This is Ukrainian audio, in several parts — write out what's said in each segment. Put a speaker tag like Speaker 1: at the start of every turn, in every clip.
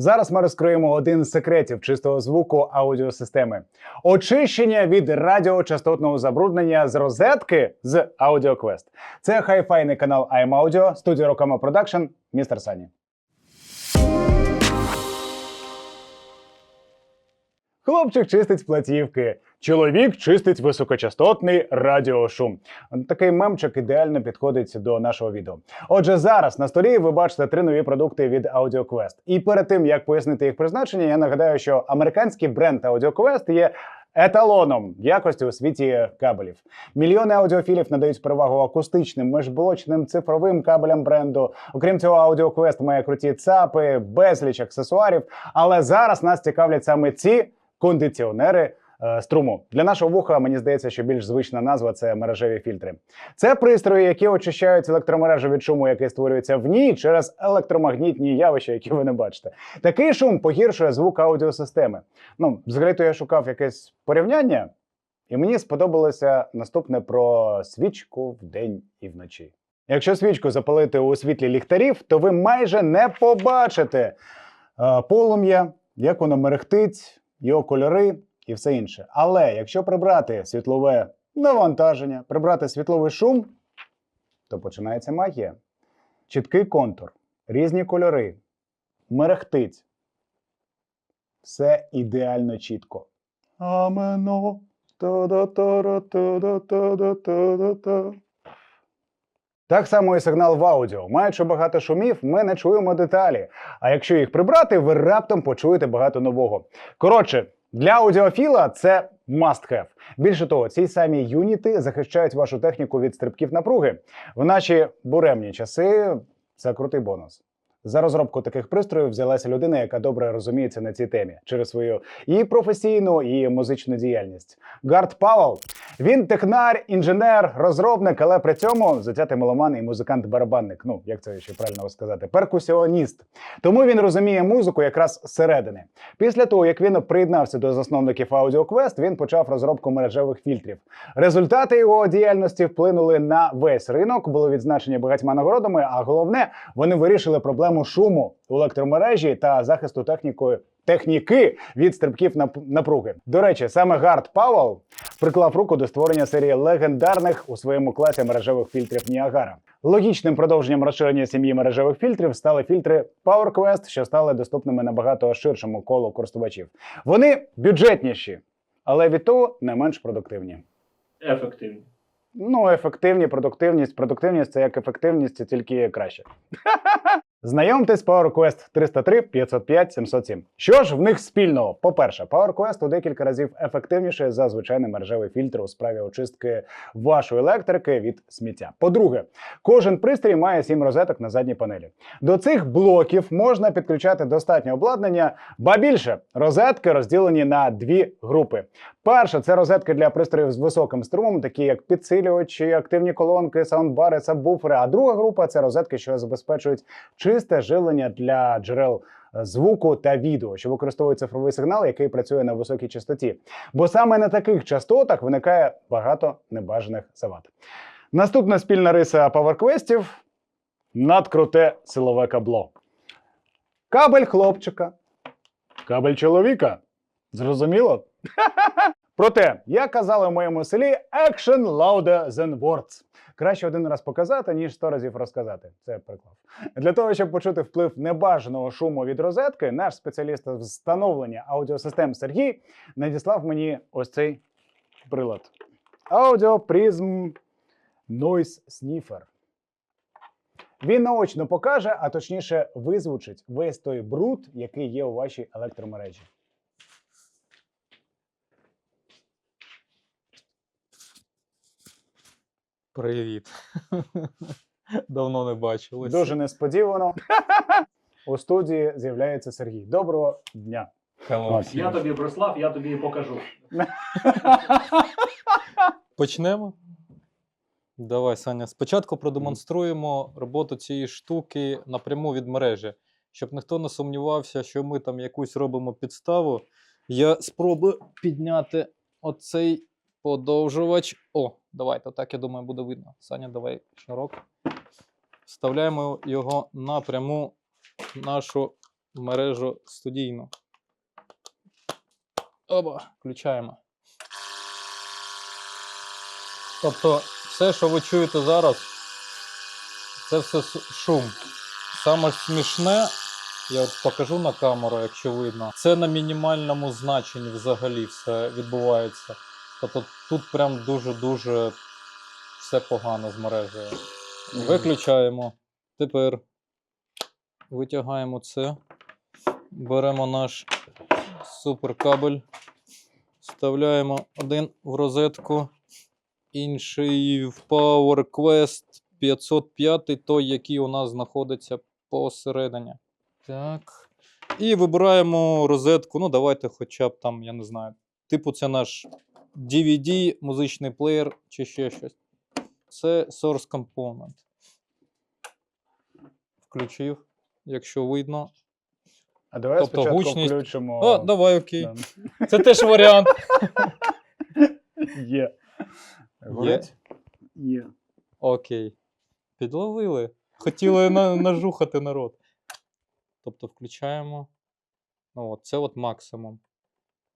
Speaker 1: Зараз ми розкриємо один з секретів чистого звуку аудіосистеми: очищення від радіочастотного забруднення з розетки з AudioQuest. Це хай-файний канал I'm Audio, студія Рокома Продакшн, містер Сані. Хлопчик чистить платівки. Чоловік чистить високочастотний радіошум. Такий мемчик ідеально підходить до нашого відео. Отже, зараз на столі ви бачите три нові продукти від AudioQuest. І перед тим як пояснити їх призначення, я нагадаю, що американський бренд AudioQuest є еталоном якості у світі кабелів. Мільйони аудіофілів надають перевагу акустичним, межблочним цифровим кабелям бренду. Окрім цього, AudioQuest має круті цапи, безліч аксесуарів. Але зараз нас цікавлять саме ці кондиціонери. е, Струму для нашого вуха мені здається, що більш звична назва це мережеві фільтри. Це пристрої, які очищають електромережу від шуму, який створюється в ній через електромагнітні явища, які ви не бачите. Такий шум погіршує звук аудіосистеми. Ну, взагалі, то я шукав якесь порівняння, і мені сподобалося наступне про свічку вдень і вночі. Якщо свічку запалити у світлі ліхтарів, то ви майже не побачите е, полум'я, як воно мерехтить, його кольори і все інше. Але якщо прибрати світлове навантаження, прибрати світловий шум, то починається магія. Чіткий контур, різні кольори, мерехтить. Все ідеально чітко. Амено. Та-да-та-ра-та-да-та-да-та-да-та. Так само і сигнал в аудіо. Маючи багато шумів, ми не чуємо деталі. А якщо їх прибрати, ви раптом почуєте багато нового. Коротше, для аудіофіла це must have. Більше того, ці самі юніти захищають вашу техніку від стрибків напруги. В наші буремні часи це крутий бонус. За розробку таких пристроїв взялася людина, яка добре розуміється на цій темі через свою і професійну, і музичну діяльність. Гард Пауел. Він технар, інженер, розробник, але при цьому затятий меломан і музикант-барабанник. Ну як це ще правильно сказати, перкусіоніст. Тому він розуміє музику якраз зсередини. Після того, як він приєднався до засновників AudioQuest, він почав розробку мережевих фільтрів. Результати його діяльності вплинули на весь ринок, були відзначені багатьма нагородами. А головне, вони вирішили проблему шуму у електромережі та захисту технікою. Техніки від стрибків нап- напруги. До речі, саме Гард Пауел приклав руку до створення серії легендарних у своєму класі мережевих фільтрів Ніагара. Логічним продовженням розширення сім'ї мережевих фільтрів стали фільтри PowerQuest, що стали доступними набагато ширшому колу користувачів. Вони бюджетніші, але від того не менш продуктивні.
Speaker 2: ефективні.
Speaker 1: Ну, ефективні, продуктивність. Продуктивність це як ефективність, це тільки краще. Знайомтесь PowerQuest 303, 505, 707. Що ж в них спільного? По-перше, PowerQuest у декілька разів ефективніше за звичайний мережевий фільтр у справі очистки вашої електрики від сміття. По-друге, кожен пристрій має 7 розеток на задній панелі. До цих блоків можна підключати достатнє обладнання, ба більше розетки розділені на дві групи. Перша це розетки для пристроїв з високим струмом, такі як підсилювачі, активні колонки, саундбари, сабвуфери. А друга група це розетки, що забезпечують чисте живлення для джерел е, звуку та відео, що використовують цифровий сигнал, який працює на високій частоті. Бо саме на таких частотах виникає багато небажаних завад. Наступна спільна риса PowerQuest – надкруте силове кабло. Кабель хлопчика, кабель чоловіка. Зрозуміло? Проте, як казали в моєму селі, action louder than words. Краще один раз показати, ніж сто разів розказати. Це приклад. Для того, щоб почути вплив небажаного шуму від розетки, наш спеціаліст з встановлення аудіосистем Сергій надіслав мені ось цей прилад. Audio Prism Noise Sniffer. Він наочно покаже, а точніше визвучить весь той бруд, який є у вашій електромережі.
Speaker 3: Привіт. Давно не бачилися.
Speaker 1: Дуже несподівано. У студії з'являється Сергій. Доброго дня.
Speaker 3: Hello.
Speaker 2: Я тобі Брослав, я тобі і покажу.
Speaker 3: Почнемо. Давай, Саня. Спочатку продемонструємо роботу цієї штуки напряму від мережі. Щоб ніхто не сумнівався, що ми там якусь робимо підставу. Я спробую підняти оцей подовжувач. О, давайте, так я думаю, буде видно. Саня, давай шнурок. Вставляємо його напряму в нашу мережу студійну. Оба, включаємо. Тобто, все, що ви чуєте зараз, це все шум. Саме смішне, я от покажу на камеру, якщо видно. Це на мінімальному значенні взагалі все відбувається. Тобто тут прям дуже-дуже все погано з мережею. Виключаємо. Тепер витягаємо це. Беремо наш суперкабель. Вставляємо один в розетку, інший в PowerQuest 505, той, який у нас знаходиться посередині. Так. І вибираємо розетку. Ну, давайте хоча б там, я не знаю. Типу, це наш DVD, музичний плеєр чи ще щось. Це Source Component. Включив, якщо видно.
Speaker 1: А давай
Speaker 3: Тобто
Speaker 1: спочатку
Speaker 3: гучність-
Speaker 1: включимо.
Speaker 3: О, давай, окей.
Speaker 1: Да.
Speaker 3: Це теж варіант.
Speaker 1: Є. Горить? Є.
Speaker 3: Окей. Підловили. Хотіли на, нажухати народ. Тобто включаємо. Ну, от, це от максимум.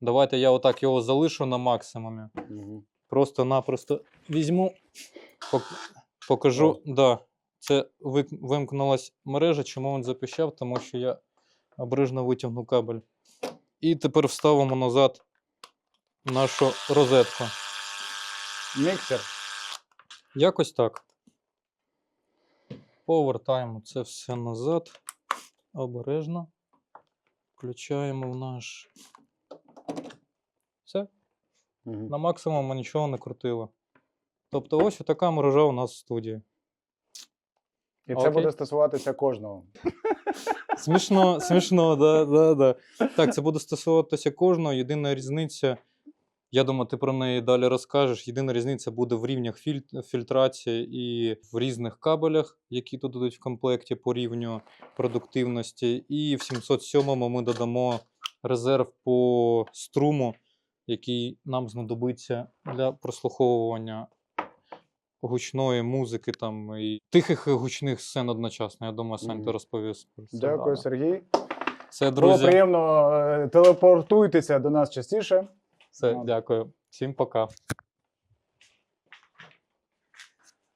Speaker 3: Давайте я отак його залишу на максимумі.
Speaker 1: Мгм.
Speaker 3: Просто-напросто візьму, пок- покажу. Да, це вимкнулась мережа. Чому він запіщав? Тому що я обережно витягнув кабель. І тепер вставимо назад нашу розетку.
Speaker 1: Міксер.
Speaker 3: Якось так. Повертаємо це все назад. Обережно. Включаємо в наш. Все.
Speaker 1: Мгм.
Speaker 3: На максимум ми нічого не крутили. Тобто, ось така мережа у нас в студії.
Speaker 1: І це
Speaker 3: Окей.
Speaker 1: буде стосуватися кожного.
Speaker 3: Смішно, смішно, да, да, да. Так, це буде стосуватися кожного. Єдина різниця. Я думаю, ти про неї далі розкажеш. Єдина різниця буде в рівнях філь- фільтрації і в різних кабелях, які тут йдуть в комплекті по рівню продуктивності. І в 707 ми додамо резерв по струму, який нам знадобиться для прослуховування гучної музики там і тихих і гучних сцен одночасно. Я думаю, Сань, ти розповість.
Speaker 1: Дякую. Сергій.
Speaker 3: Це,
Speaker 1: Було
Speaker 3: друзі.
Speaker 1: приємно. Е, Телепортуйтеся до нас частіше.
Speaker 3: Все, дякую. Всім пока.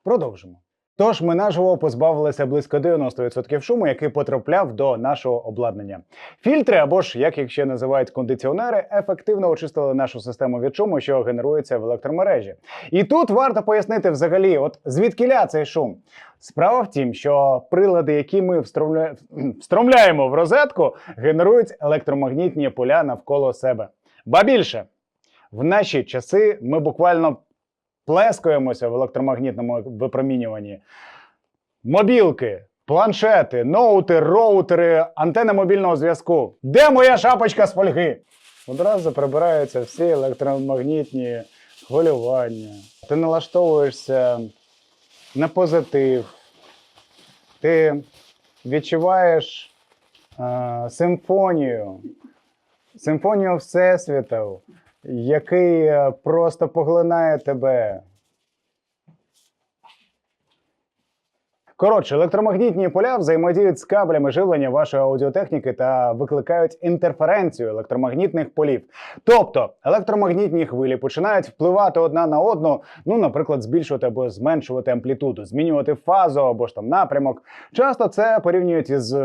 Speaker 1: Продовжимо. Тож ми наживо позбавилися близько 90% шуму, який потрапляв до нашого обладнання. Фільтри або ж, як їх ще називають кондиціонери, ефективно очистили нашу систему від шуму, що генерується в електромережі. І тут варто пояснити взагалі, от звідкиля цей шум. Справа в тім, що прилади, які ми встромля... встромляємо в розетку, генерують електромагнітні поля навколо себе. Ба більше, в наші часи ми буквально плескаємося в електромагнітному випромінюванні. Мобілки, планшети, ноути, роутери, антени мобільного зв'язку. Де моя шапочка з фольги? Одразу прибираються всі електромагнітні хвилювання. Ти налаштовуєшся на позитив. Ти відчуваєш е, симфонію, симфонію Всесвіту, який е, просто поглинає тебе. Коротше, електромагнітні поля взаємодіють з кабелями живлення вашої аудіотехніки та викликають інтерференцію електромагнітних полів. Тобто електромагнітні хвилі починають впливати одна на одну, ну, наприклад, збільшувати або зменшувати амплітуду, змінювати фазу або ж там напрямок. Часто це порівнюють із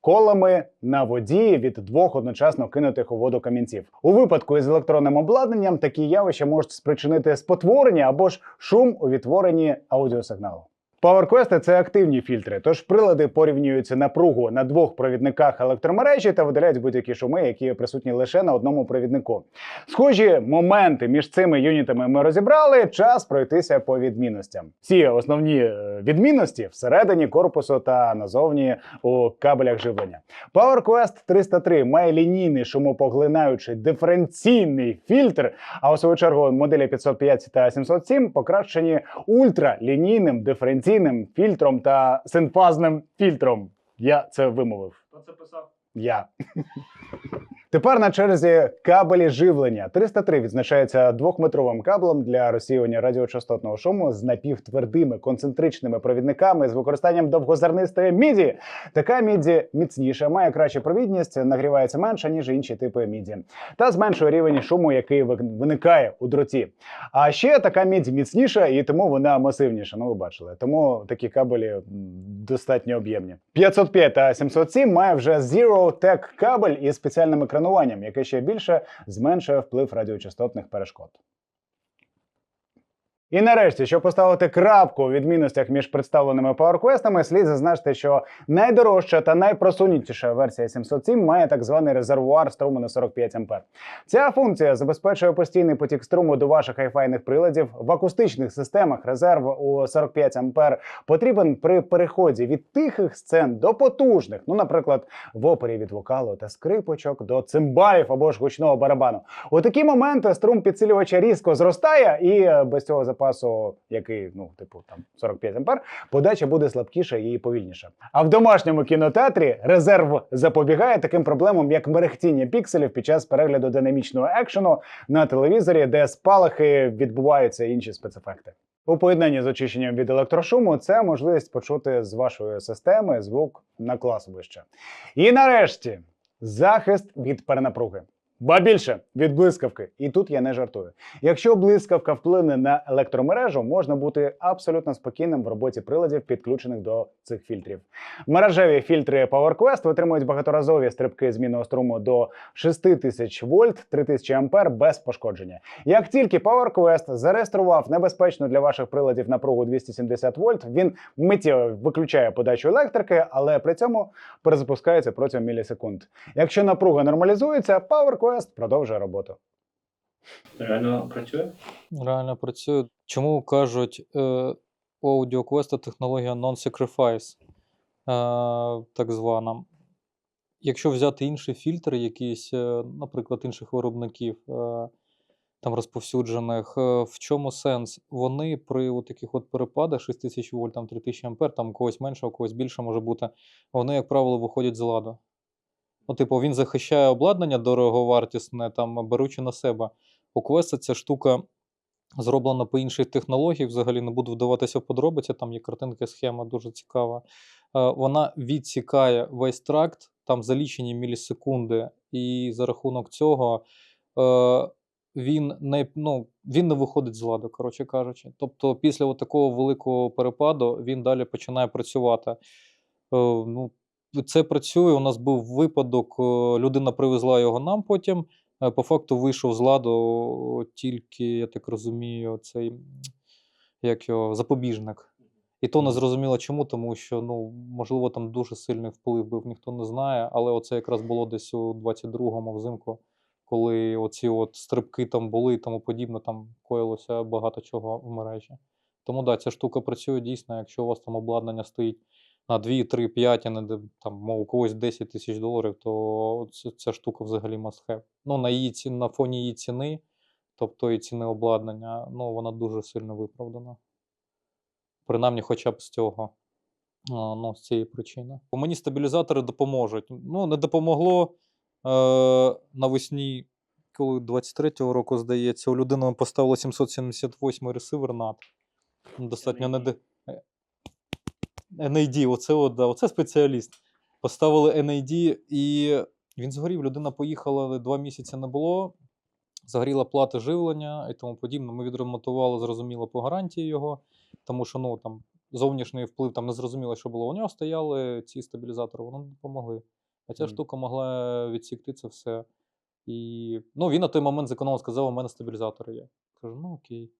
Speaker 1: колами на воді від двох одночасно кинутих у воду камінців. У випадку із електронним обладнанням такі явища можуть спричинити спотворення або ж шум у відтворенні аудіосигналу. PowerQuest – це активні фільтри, тож прилади порівнюються напругу на двох провідниках електромережі та видаляють будь-які шуми, які присутні лише на одному провіднику. Схожі моменти між цими юнітами ми розібрали. Час пройтися по відмінностям. Ці основні е, відмінності всередині корпусу та назовні у кабелях живлення. PowerQuest 303 має лінійний шумопоглинаючий диференційний фільтр, а у свою чергу моделі 505 та 707 покращені ультралінійним диференційним фільтром та синфазним фільтром. Я це вимовив.
Speaker 2: Хто це писав?
Speaker 1: Я. Тепер на черзі кабелі живлення. 303 відзначається двохметровим кабелем для розсіювання радіочастотного шуму з напівтвердими концентричними провідниками з використанням довгозернистої міді. Така міді міцніша, має кращу провідність, нагрівається менше ніж інші типи міді, та зменшує рівень шуму, який виникає у дроті. А ще така мідь міцніша і тому вона масивніша. Ну, ви бачили. Тому такі кабелі достатньо об'ємні. 505 та 707 має вже Zero Tech кабель із спеціальними спеціальним екрануванням, яке ще більше зменшує вплив радіочастотних перешкод. І нарешті, щоб поставити крапку у відмінностях між представленими PowerQuest, слід зазначити, що найдорожча та найпросунутіша версія 707 має так званий резервуар струму на 45 А. Ця функція забезпечує постійний потік струму до ваших айфайних приладів. В акустичних системах резерв у 45 А потрібен при переході від тихих сцен до потужних, ну, наприклад, в опері від вокалу та скрипочок до цимбалів або ж гучного барабану. У такі моменти струм підсилювача різко зростає, і е, без цього запасу, який ну типу там 45 ампер, подача буде слабкіша і повільніша. А в домашньому кінотеатрі резерв запобігає таким проблемам, як мерехтіння пікселів під час перегляду динамічного екшену на телевізорі, де спалахи відбуваються інші спецефекти. У поєднанні з очищенням від електрошуму це можливість почути з вашої системи звук на клас вище. І нарешті захист від перенапруги. Ба більше від блискавки, і тут я не жартую. Якщо блискавка вплине на електромережу, можна бути абсолютно спокійним в роботі приладів, підключених до цих фільтрів. Мережеві фільтри PowerQuest витримують багаторазові стрибки змінного струму до 6000 вольт, 3000 ампер без пошкодження. Як тільки PowerQuest зареєстрував небезпечну для ваших приладів напругу 270 вольт, він миттєво виключає подачу електрики, але при цьому перезапускається протягом мілісекунд. Якщо напруга нормалізується, PowerQuest продовжує роботу.
Speaker 2: Реально працює?
Speaker 3: Реально працює. Чому кажуть е, у AudioQuest технологія non-sacrifice, е, так звана. Якщо взяти інші фільтри, якісь, е, наприклад, інших виробників, е, там розповсюджених, е, в чому сенс? Вони при от таких от перепадах 6000 вольт, там 3000 ампер, там у когось менше, у когось більше може бути, вони, як правило, виходять з ладу. Ну, типу, він захищає обладнання дороговартісне, там, беручи на себе. У Quest ця штука зроблена по іншій технології. Взагалі не буду вдаватися в подробиці. Там є картинка, схема дуже цікава. Е, Вона відсікає весь тракт там за лічені мілісекунди, і за рахунок цього е, він не, ну, він не виходить з ладу, коротше кажучи. Тобто, після такого великого перепаду він далі починає працювати. Е, Ну, це працює. У нас був випадок, е, людина привезла його нам потім. Е, По факту вийшов з ладу тільки, я так розумію, цей як його, запобіжник. І то не зрозуміло чому, тому що ну, можливо там дуже сильний вплив був, ніхто не знає. Але оце якраз було десь у 22-му взимку, коли оці от стрибки там були і тому подібне, там коїлося багато чого в мережі. Тому да, ця штука працює дійсно, якщо у вас там обладнання стоїть на 2, 3, 5, а не там, мов, у когось 10 тисяч доларів, то ця, ця штука взагалі must have. Ну, на, її ці, на фоні її ціни, тобто і ціни обладнання, ну, вона дуже сильно виправдана. Принаймні, хоча б з цього, ну, з цієї причини. Бо Мені стабілізатори допоможуть. Ну, не допомогло е, навесні, коли 23-го року, здається, у людини ми поставили 778 ресивер NAT. Достатньо не, NAD, оце, от, да, оце спеціаліст. Поставили NAD, і він згорів. Людина поїхала, два місяці не було. Загоріла плата живлення і тому подібне. Ми відремонтували, зрозуміло, по гарантії його, тому що ну, там, зовнішній вплив там не зрозуміло, що було. У нього стояли ці стабілізатори, вони допомогли. А ця
Speaker 1: Мгм.
Speaker 3: штука могла відсікти це все. І ну, він на той момент зекономив, сказав, у мене стабілізатори є. Кажу, ну окей.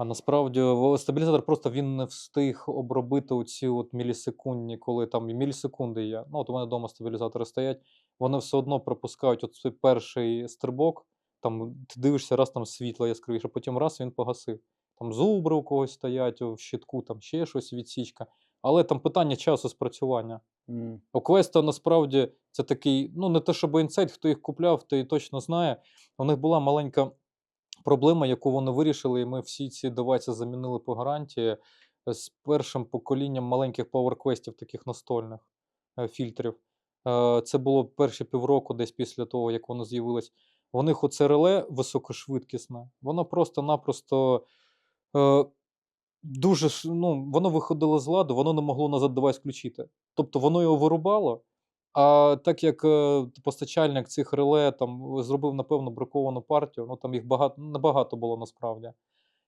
Speaker 3: А насправді стабілізатор просто він не встиг обробити оці от мілісекундні, коли там і мілісекунди є. Ну, от у мене вдома стабілізатори стоять, вони все одно пропускають от цей перший стрибок, там ти дивишся, раз там світло яскравіше, потім раз він погасив. Там зубри у когось стоять в щитку, там ще щось відсічка. Але там питання часу спрацювання.
Speaker 1: М.
Speaker 3: У Квеста насправді це такий, ну не те, щоб інсайт, хто їх купляв, той точно знає. У них була маленька проблема, яку вони вирішили, і ми всі ці девайси замінили по гарантії з першим поколінням маленьких PowerQuest таких настольних е, фільтрів. Е, Це було перші півроку, десь після того, як воно з'явилось. В них оце реле високошвидкісне, воно просто-напросто е, дуже ну, воно виходило з ладу, воно не могло назад девайс включити. Тобто воно його вирубало. А так як е, постачальник цих реле там зробив, напевно, браковану партію, ну там їх багато небагато було насправді.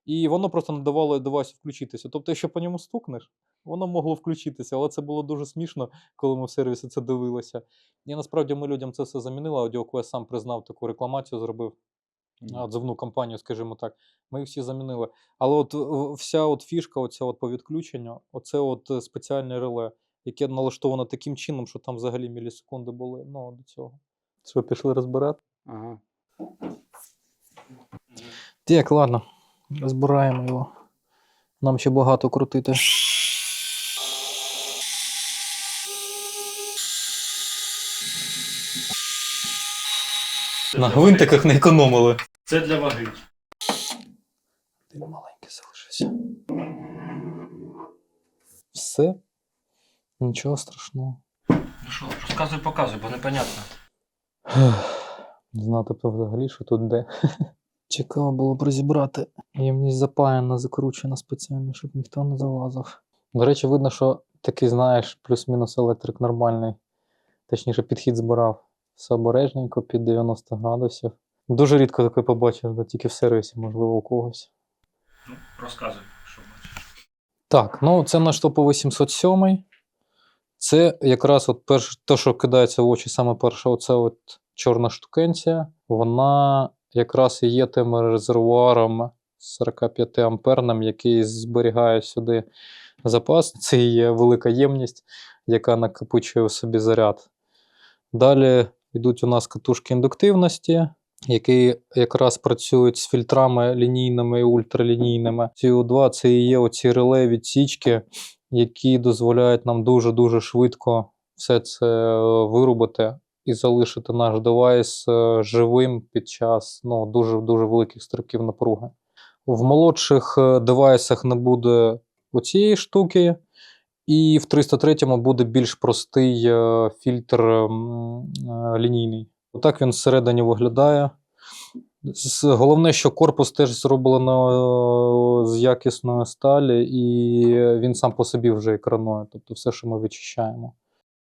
Speaker 3: І воно просто не давало девайсу включитися. Тобто, якщо по ньому стукнеш, воно могло включитися, але це було дуже смішно, коли ми в сервісі це дивилися. І насправді ми людям це все замінили. AudioQuest сам признав таку рекламацію, зробив отзивну кампанію, скажімо так. Ми їх всі замінили. Але от е, вся от фішка, оця от по відключенню, оце от е, спеціальне реле, яке налаштовано таким чином, що там взагалі мілісекунди були. Ну, до цього. Що, пішли розбирати?
Speaker 1: Ага.
Speaker 3: Так, ладно, розбираємо його. Нам ще багато крутити.
Speaker 2: Це
Speaker 3: На гвинтиках не економили.
Speaker 2: Це для ваги.
Speaker 3: Один маленький залишився. Все? Нічого страшного.
Speaker 2: Ну що, розказуй, показуй, бо непонятно.
Speaker 3: Знати б взагалі, що тут де. Цікаво було б розібрати. Ємність запаяна, закручена спеціально, щоб ніхто не залазив. До речі, видно, що такий, знаєш, плюс-мінус електрик нормальний. Точніше, підхід збирав. Все обережненько під 90 градусів. Дуже рідко таке побачиш, да, тільки в сервісі, можливо, у когось.
Speaker 2: Ну, розказуй, що бачиш.
Speaker 3: Так, ну це наш топовий 707. Це якраз от перше, те, що кидається в очі, саме перше, оце от чорна штукенція. Вона якраз і є тим резервуаром 45 амперним, який зберігає сюди запас. Це є велика ємність, яка накопичує в собі заряд. Далі йдуть у нас катушки індуктивності, які якраз працюють з фільтрами лінійними і ультралінійними. CO2 це і є оці реле відсічки, які дозволяють нам дуже-дуже швидко все це е, вирубати і залишити наш девайс е, живим під час ну, дуже-дуже великих стрибків напруги. В молодших е, девайсах не буде оцієї штуки, і в 303 буде більш простий фільтр лінійний. Отак він всередині виглядає. Головне, що корпус теж зроблено е, з якісної сталі, і він сам по собі вже екранує, тобто все, що ми вичищаємо.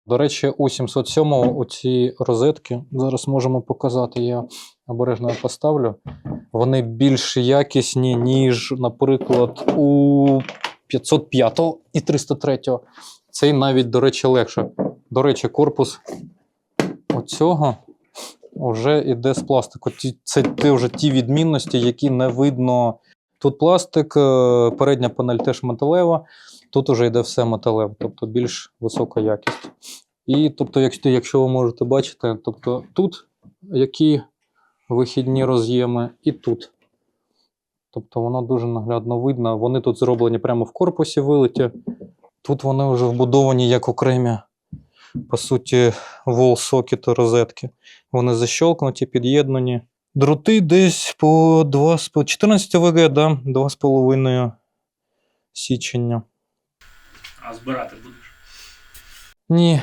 Speaker 3: До речі, у 707 оці розетки зараз можемо показати. Я обережно поставлю. Вони більш якісні, ніж, наприклад, у 505 і 303. Цей навіть, до речі, легше. До речі, корпус оцього вже йде з пластику. Це ті вже ті відмінності, які не видно. Тут пластик, е, передня панель теж металева, тут уже йде все металеве, тобто більш висока якість. І тобто, якщо, якщо ви можете бачити, тобто тут які вихідні роз'єми, і тут. Тобто воно дуже наглядно видно. Вони тут зроблені прямо в корпусі вилиті. Тут вони вже вбудовані як окремі, по суті, вол сокети розетки. Вони защолкнуті, під'єднані. Дроти десь по 2, 14 ВГ, да? 2,5 січення.
Speaker 2: А збирати будеш?
Speaker 3: Ні.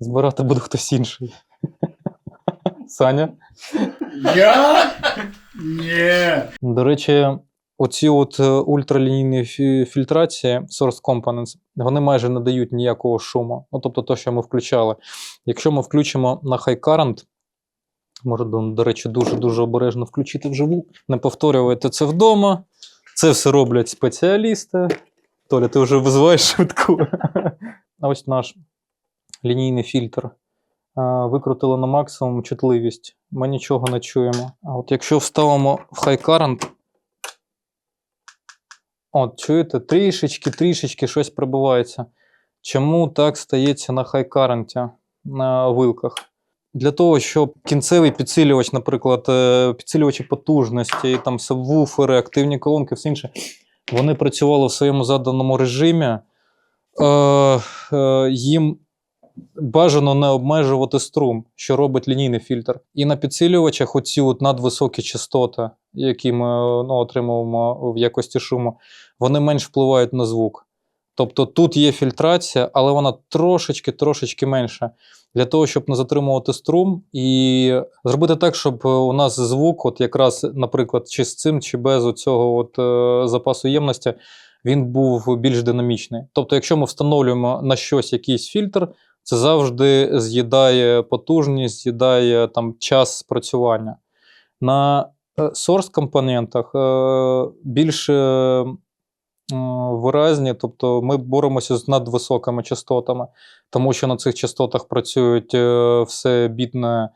Speaker 3: Збирати буде хтось інший. Саня.
Speaker 1: Я? Ні.
Speaker 3: До речі, оці от е, ультралінійні фільтрації Source Components, вони майже не дають ніякого шуму. Ну, тобто, те, що ми включали. Якщо ми включимо на High Current, може, до, речі, дуже-дуже обережно включити вживу, не повторювайте це вдома. Це все роблять спеціалісти. Толя, ти вже визиваєш швидку. А ось наш лінійний фільтр. Е, Викрутили на максимум чутливість. Ми нічого не чуємо. А от якщо вставимо в High Current, от, чуєте, трішечки, трішечки щось пробивається. Чому так стається на Current на вилках? Для того, щоб кінцевий підсилювач, наприклад, е, підсилювачі потужності, там сабвуфери, активні колонки, все інше, вони працювали в своєму заданому режимі. Е, е, їм бажано не обмежувати струм, що робить лінійний фільтр. І на підсилювачах оці от надвисокі частоти, які ми ну, отримуємо в якості шуму, вони менш впливають на звук. Тобто тут є фільтрація, але вона трошечки-трошечки менша. Для того, щоб не затримувати струм і зробити так, щоб е, у нас звук, от якраз, наприклад, чи з цим, чи без цього от, е, запасу ємності, він був більш динамічний. Тобто, якщо ми встановлюємо на щось якийсь фільтр, це завжди з'їдає потужність, з'їдає там час спрацювання. На е, source компонентах е, більш е, е, виразні, тобто ми боремося з надвисокими частотами, тому що на цих частотах працюють е, все бітне,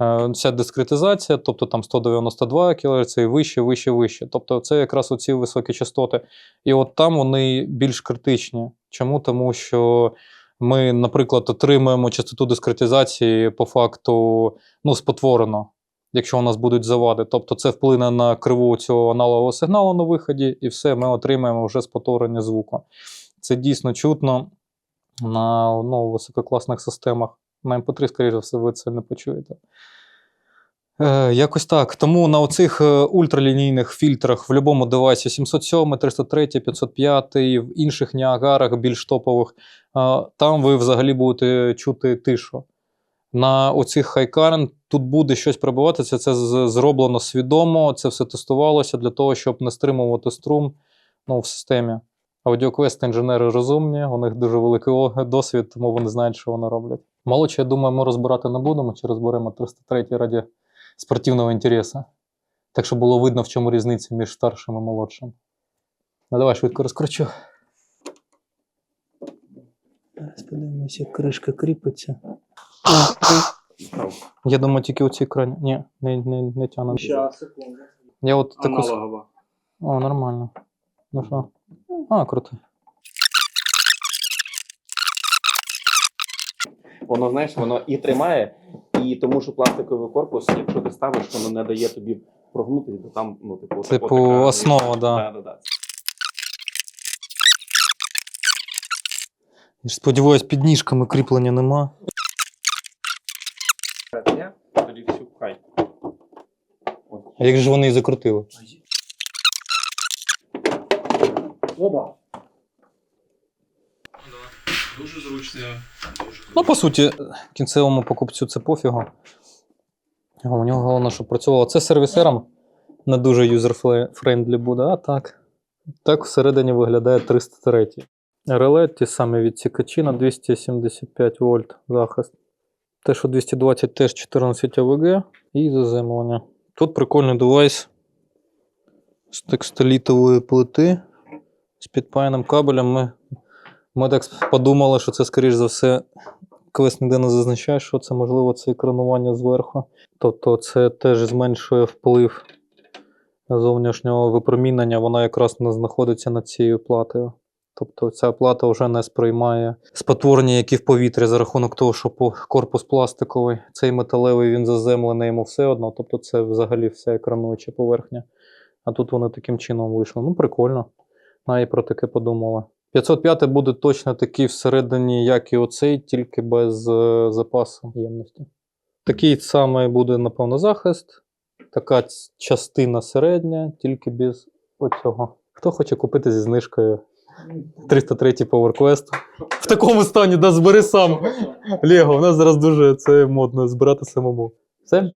Speaker 3: е, вся дискретизація, тобто там 192 кГц і вище, вище, вище. Тобто це якраз оці високі частоти. І от там вони більш критичні. Чому? Тому що ми, наприклад, отримуємо частоту дискретизації по факту ну, спотворено, якщо у нас будуть завади. Тобто це вплине на криву цього аналогового сигналу на виході, і все, ми отримаємо вже спотворення звуку. Це дійсно чутно на ну, висококласних системах. На MP3, скоріше за все, ви це не почуєте. Е, якось так. Тому на оцих е, ультралінійних фільтрах в будь-якому девайсі 707, 303, 505, в інших Ніагарах, більш топових, е, там ви взагалі будете чути тишу. На оцих Current тут буде щось пробиватися, це зроблено свідомо, це все тестувалося для того, щоб не стримувати струм ну, в системі. Аудіоквест інженери розумні, у них дуже великий досвід, тому вони знають, що вони роблять. Молодше, я думаю, ми розбирати не будемо, чи розберемо 303 раді спортивного інтересу. Так що було видно, в чому різниця між старшим і молодшим. Ну, давай швидко розкручу. Зараз подивимося, як кришка кріпиться. Я думаю, тільки у цій крані. Ні, не, не, не тягне.
Speaker 2: секунду.
Speaker 3: Я от таку.
Speaker 2: Аналогова.
Speaker 3: О, нормально. Ну що? А, круто.
Speaker 4: Воно, знаєш, воно і тримає, і тому що пластиковий корпус, якщо ти ставиш, воно не дає тобі прогнутися, бо там, ну, типу,
Speaker 3: Типу,
Speaker 4: така-
Speaker 3: основа, да.
Speaker 4: Да, да, да.
Speaker 3: Сподіваюсь, під ніжками кріплення нема.
Speaker 4: Тоді всю пхай.
Speaker 3: А як же вони її закрутили?
Speaker 2: Оба. Дуже зручно.
Speaker 3: Ну, по суті, кінцевому покупцю це пофігу. У нього головне, щоб працювало. Це сервісерам не дуже юзер-френдлі буде, а так. Так всередині виглядає 303. Реле ті самі відсікачі на 275 вольт захист. Те, що 220 теж 14 АВГ і заземлення. Тут прикольний девайс з текстолітової плити з підпаяним кабелем. Ми так подумали, що це, скоріш за все, Квест ніде не зазначає, що це можливо це екранування зверху. Тобто це теж зменшує вплив зовнішнього випромінення, вона якраз не знаходиться над цією платою. Тобто ця плата вже не сприймає спотворення, які в повітрі за рахунок того, що корпус пластиковий, цей металевий він заземлений йому все одно. Тобто це взагалі вся екрануюча поверхня. А тут вони таким чином вийшли. Ну, прикольно. Навіть про таке подумала. 505 буде точно такий всередині, як і оцей, тільки без е, запасу ємності. Такий самий буде, напевно, захист. Така частина середня, тільки без оцього. Хто хоче купити зі знижкою 303 PowerQuest? В такому стані, да, збери сам. Лего, у нас зараз дуже це модно збирати самому. Все?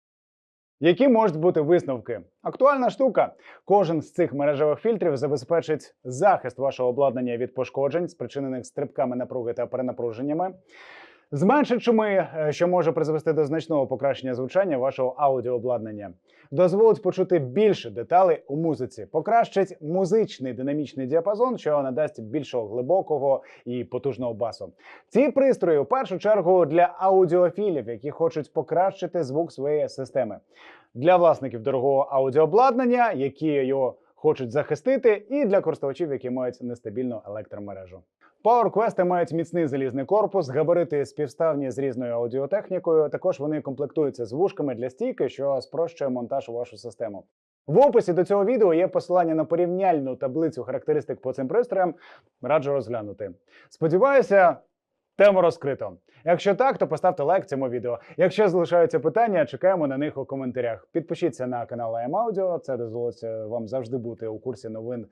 Speaker 1: Які можуть бути висновки? Актуальна штука. Кожен з цих мережевих фільтрів забезпечить захист вашого обладнання від пошкоджень, спричинених стрибками напруги та перенапруженнями. Зменшить шуми, е, що може призвести до значного покращення звучання вашого аудіообладнання. Дозволить почути більше деталей у музиці, покращить музичний динамічний діапазон, що надасть більшого глибокого і потужного басу. Ці пристрої у першу чергу для аудіофілів, які хочуть покращити звук своєї системи, для власників дорогого аудіообладнання, які його хочуть захистити, і для користувачів, які мають нестабільну електромережу. PowerQuest мають міцний залізний корпус, габарити співставні з різною аудіотехнікою. Також вони комплектуються з вушками для стійки, що спрощує монтаж у вашу систему. В описі до цього відео є посилання на порівняльну таблицю характеристик по цим пристроям. Раджу розглянути. Сподіваюся, Тему розкрито. Якщо так, то поставте лайк цьому відео. Якщо залишаються питання, чекаємо на них у коментарях. Підпишіться на канал AM Audio, Це дозволить е, вам завжди бути у курсі новин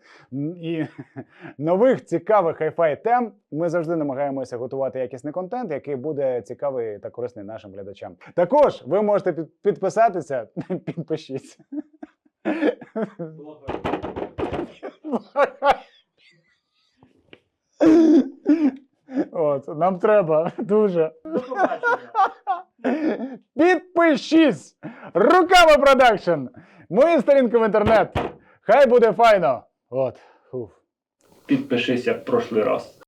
Speaker 1: і нових цікавих хай-фай тем. Ми завжди намагаємося готувати якісний контент, який буде цікавий та корисний нашим глядачам. Також ви можете під- підписатися. Підпишіться. От, нам треба дуже.
Speaker 2: До побачення.
Speaker 1: Підпишись! Руками продакшн! Мої сторінки в інтернет. Хай буде файно. От. Фуф.
Speaker 2: Підпишись, в прошлий раз.